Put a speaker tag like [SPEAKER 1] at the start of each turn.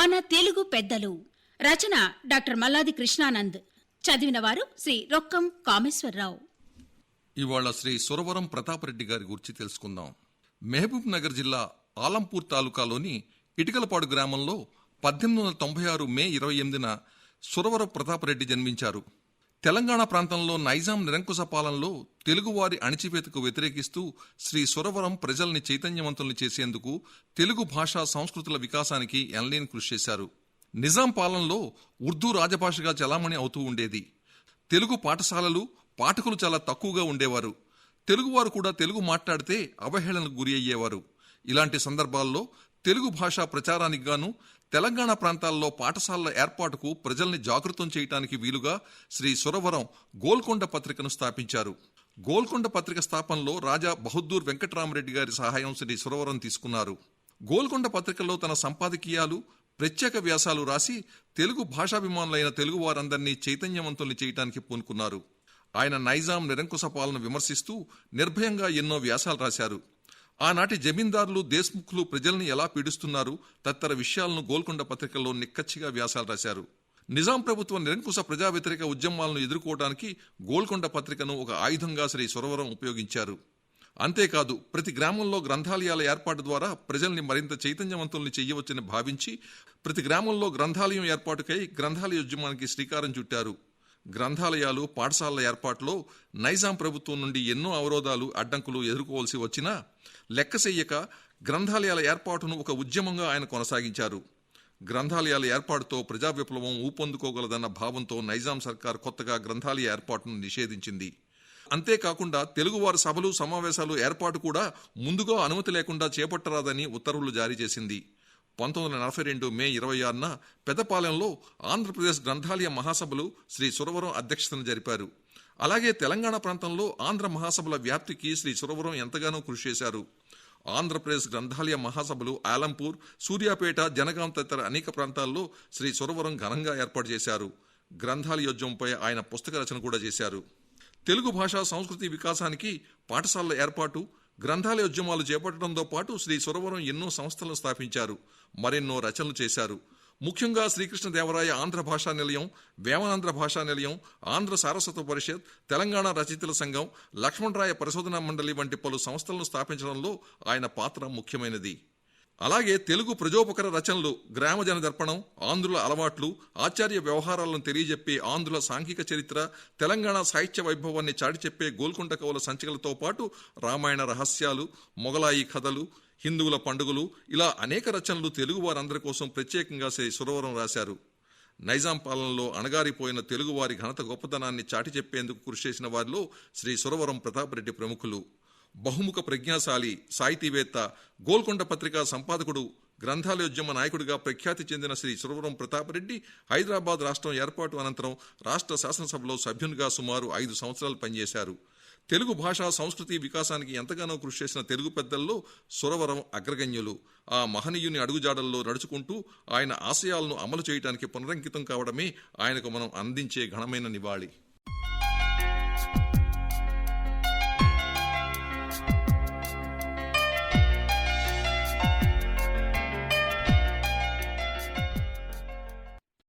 [SPEAKER 1] మన తెలుగు పెద్దలు. రచన డాక్టర్ మల్లాది కృష్ణానంద్. చదివిన వారు శ్రీ రొక్కం కామేశ్వరరావు.
[SPEAKER 2] ఇవాళ శ్రీ సురవరం ప్రతాపరెడ్డి గారి గురించి తెలుసుకుందాం. మహబూబ్ నగర్ జిల్లా ఆలంపూర్ తాలూకాలోని ఇటుకలపాడు గ్రామంలో పద్దెనిమిది వందల తొంభై ఆరు మే ఇరవై ఎనిమిదిన సురవర ప్రతాపరెడ్డి జన్మించారు. తెలంగాణ ప్రాంతంలో నైజాం నిరంకుశ పాలనలో తెలుగువారి అణిచివేతకు వ్యతిరేకిస్తూ శ్రీ సురవరం ప్రజల్ని చైతన్యవంతుల్ని చేసేందుకు తెలుగు భాషా సంస్కృతుల వికాసానికి ఎనలేని కృషి చేశారు. నిజాం పాలనలో ఉర్దూ రాజభాషగా చలామణి అవుతూ ఉండేది. తెలుగు పాఠశాలలు పాఠకులు చాలా తక్కువగా ఉండేవారు. తెలుగువారు కూడా తెలుగు మాట్లాడితే అవహేళనకు గురి అయ్యేవారు. ఇలాంటి సందర్భాల్లో తెలుగు భాషా ప్రచారానికి గాను తెలంగాణ ప్రాంతాల్లో పాఠశాలల ఏర్పాటుకు ప్రజల్ని జాగృతం చేయటానికి వీలుగా శ్రీ సురవరం గోల్కొండ పత్రికను స్థాపించారు. గోల్కొండ పత్రిక స్థాపనలో రాజా బహదూర్ వెంకట్రామరెడ్డి గారి సహాయం శ్రీ సురవరం తీసుకున్నారు. గోల్కొండ పత్రికలో తన సంపాదకీయాలు ప్రత్యేక వ్యాసాలు రాసి తెలుగు భాషాభిమానులైన తెలుగు వారందరినీ చైతన్యవంతుల్ని చేయటానికి పూనుకున్నారు. ఆయన నైజాం నిరంకుశ పాలన విమర్శిస్తూ నిర్భయంగా ఎన్నో వ్యాసాలు రాశారు. ఆనాటి జమీందారులు దేశ్ముఖులు ప్రజల్ని ఎలా పీడిస్తున్నారు తదితర విషయాలను గోల్కొండ పత్రికల్లో నిక్కచ్చిగా వ్యాసాలు రాశారు. నిజాం ప్రభుత్వం నిరంకుశ ప్రజా వ్యతిరేక ఉద్యమాలను ఎదుర్కోవడానికి గోల్కొండ పత్రికను ఒక ఆయుధంగా శ్రీ సురవరం ఉపయోగించారు. అంతేకాదు ప్రతి గ్రామంలో గ్రంథాలయాల ఏర్పాటు ద్వారా ప్రజల్ని మరింత చైతన్యవంతుల్ని చేయవచ్చని భావించి ప్రతి గ్రామంలో గ్రంథాలయం ఏర్పాటుకై గ్రంథాలయ ఉద్యమానికి శ్రీకారం చుట్టారు. గ్రంథాలయాలు పాఠశాలల ఏర్పాటులో నైజాం ప్రభుత్వం నుండి ఎన్నో అవరోధాలు అడ్డంకులు ఎదుర్కోవాల్సి వచ్చినా లెక్కసెయ్యక గ్రంథాలయాల ఏర్పాటును ఒక ఉద్యమంగా ఆయన కొనసాగించారు. గ్రంథాలయాల ఏర్పాటుతో ప్రజా విప్లవం ఊపందుకోగలదన్న భావంతో నైజాం సర్కార్ కొత్తగా గ్రంథాలయ ఏర్పాటును నిషేధించింది. అంతేకాకుండా తెలుగువారి సభలు సమావేశాలు ఏర్పాటు కూడా ముందుగా అనుమతి లేకుండా చేపట్టరాదని ఉత్తర్వులు జారీ చేసింది. పంతొమ్మిది వందల నలభై రెండు మే ఇరవై ఆరున పెదపాలెంలో ఆంధ్రప్రదేశ్ గ్రంథాలయ మహాసభలు శ్రీ సురవరం అధ్యక్షతన జరిపారు. అలాగే తెలంగాణ ప్రాంతంలో ఆంధ్ర మహాసభల వ్యాప్తికి శ్రీ సురవరం ఎంతగానో కృషి చేశారు. ఆంధ్రప్రదేశ్ గ్రంథాలయ మహాసభలు ఆలంపూర్ సూర్యాపేట జనగాం తదితర అనేక ప్రాంతాల్లో శ్రీ సురవరం ఘనంగా ఏర్పాటు చేశారు. గ్రంథాలయోద్యమంపై ఆయన పుస్తక రచన కూడా చేశారు. తెలుగు భాషా సంస్కృతి వికాసానికి పాఠశాలల ఏర్పాటు గ్రంథాలయ ఉద్యమాలు చేపట్టడంతో పాటు శ్రీ సురవరం ఎన్నో సంస్థలను స్థాపించారు మరెన్నో రచనలు చేశారు. ముఖ్యంగా శ్రీకృష్ణదేవరాయ ఆంధ్ర భాషా నిలయం వేమనాంధ్ర భాషా నిలయం ఆంధ్ర సారస్వత పరిషత్ తెలంగాణ రచయితల సంఘం లక్ష్మణరాయ పరిశోధనా మండలి వంటి పలు సంస్థలను స్థాపించడంలో ఆయన పాత్ర ముఖ్యమైనది. అలాగే తెలుగు ప్రజోపకర రచనలు గ్రామజన దర్పణం ఆంధ్రుల అలవాట్లు ఆచార్య వ్యవహారాలను తెలియజెప్పే ఆంధ్రుల సాంఘిక చరిత్ర తెలంగాణ సాహిత్య వైభవాన్ని చాటి చెప్పే గోల్కొండ కవుల సంచికలతో పాటు రామాయణ రహస్యాలు మొగలాయి కథలు హిందువుల పండుగలు ఇలా అనేక రచనలు తెలుగు వారందరి కోసం ప్రత్యేకంగా శ్రీ సురవరం రాశారు. నైజాం పాలనలో అణగారిపోయిన తెలుగువారి ఘనత గొప్పతనాన్ని చాటి చెప్పేందుకు కృషి చేసిన వారిలో శ్రీ సురవరం ప్రతాపరెడ్డి ప్రముఖులు. బహుముఖ ప్రజ్ఞాశాలి సాహితీవేత్త గోల్కొండ పత్రికా సంపాదకుడు గ్రంథాలయోద్యమ నాయకుడిగా ప్రఖ్యాతి చెందిన శ్రీ సురవరం ప్రతాపరెడ్డి హైదరాబాద్ రాష్ట్రం ఏర్పాటు అనంతరం రాష్ట్ర శాసనసభలో సభ్యునిగా సుమారు ఐదు సంవత్సరాలు పనిచేశారు. తెలుగు భాష సంస్కృతి వికాసానికి ఎంతగానో కృషి చేసిన తెలుగు పెద్దల్లో సురవరం అగ్రగణ్యులు. ఆ మహనీయుని అడుగుజాడల్లో నడుచుకుంటూ ఆయన ఆశయాలను అమలు చేయడానికి పునరంకితం కావడమే ఆయనకు మనం అందించే ఘనమైన నివాళి.